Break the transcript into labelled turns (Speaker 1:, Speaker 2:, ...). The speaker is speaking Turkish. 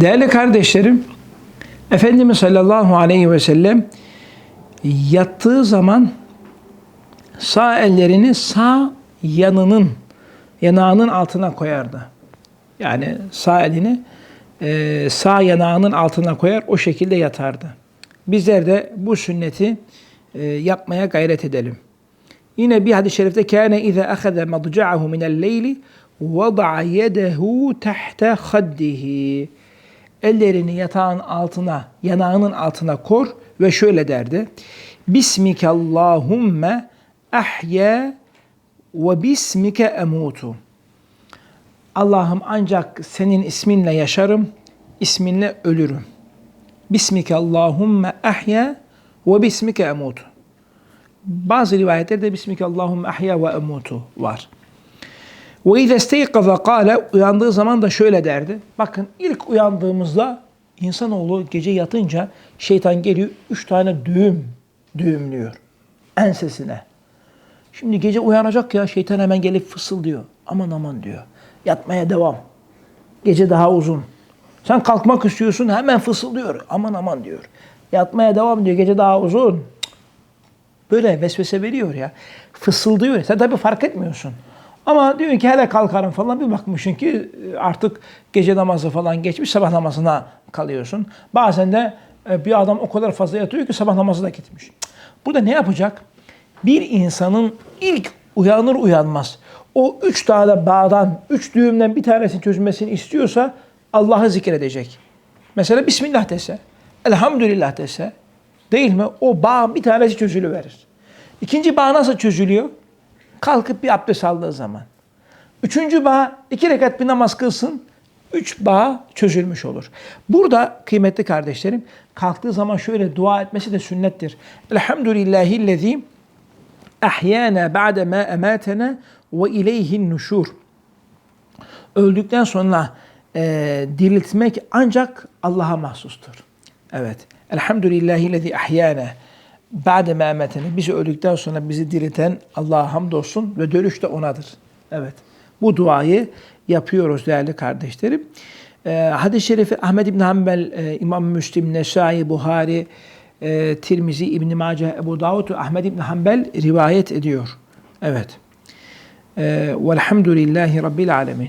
Speaker 1: Değerli kardeşlerim, Efendimiz sallallahu aleyhi ve sellem yattığı zaman sağ ellerini sağ yanının, yanağının altına koyardı. Yani sağ elini e, sağ yanağının altına koyar, o şekilde yatardı. Bizler de bu sünneti e, yapmaya gayret edelim. Yine bir hadis-i şerifte kâne izâ ahade madca'ahu minel leyli vada'a yedehu tahta. Ellerini yatağın altına, yanağının altına kor ve şöyle derdi. Bismike Allahümme ahya ve bismike emutu. Allah'ım ancak senin isminle yaşarım, isminle ölürüm. Bismike Allahümme ahya ve bismike emutu. Bazı rivayetlerde Bismike Allahümme ahya ve emutu var. Ve izâ isteykaza kâle uyandığı zaman da şöyle derdi. Bakın ilk uyandığımızda insanoğlu gece yatınca şeytan geliyor üç tane düğüm düğümlüyor ensesine. Şimdi gece uyanacak ya şeytan hemen gelip fısıldıyor. Aman aman diyor. Yatmaya devam. Gece daha uzun. Sen kalkmak istiyorsun hemen fısıldıyor. Aman aman diyor. Yatmaya devam diyor. Gece daha uzun. Böyle vesvese veriyor ya. Fısıldıyor. Sen tabii fark etmiyorsun. Ama diyor ki hele kalkarım falan bir bakmışsın ki e, artık gece namazı falan geçmiş sabah namazına kalıyorsun. Bazen de e, bir adam o kadar fazla yatıyor ki sabah namazı da gitmiş. Burada ne yapacak? Bir insanın ilk uyanır uyanmaz o üç tane bağdan, üç düğümden bir tanesini çözmesini istiyorsa Allah'ı zikredecek. Mesela Bismillah dese, Elhamdülillah dese değil mi? O bağın bir tanesi çözülüverir. İkinci bağ nasıl çözülüyor? Kalkıp bir abdest aldığı zaman. Üçüncü bağ iki rekat bir namaz kılsın. Üç bağ çözülmüş olur. Burada kıymetli kardeşlerim kalktığı zaman şöyle dua etmesi de sünnettir. Elhamdülillahillezî ahyana ba'de ma ematena ve ileyhin nuşur. Öldükten sonra e, diriltmek ancak Allah'a mahsustur. Evet. Elhamdülillahillezî ahyana ba'de ma ematena. Bizi öldükten sonra bizi dirilten Allah'a hamdolsun ve dönüş de onadır. Evet. Bu duayı yapıyoruz değerli kardeşlerim. E, hadis-i şerifi Ahmed İbn Hanbel, e, İmam Müslim, Nesai, Buhari, e, Tirmizi, İbn Mace, Ebu Davud ve Ahmed İbn Hanbel rivayet ediyor. Evet. E, velhamdülillahi Rabbil alemin.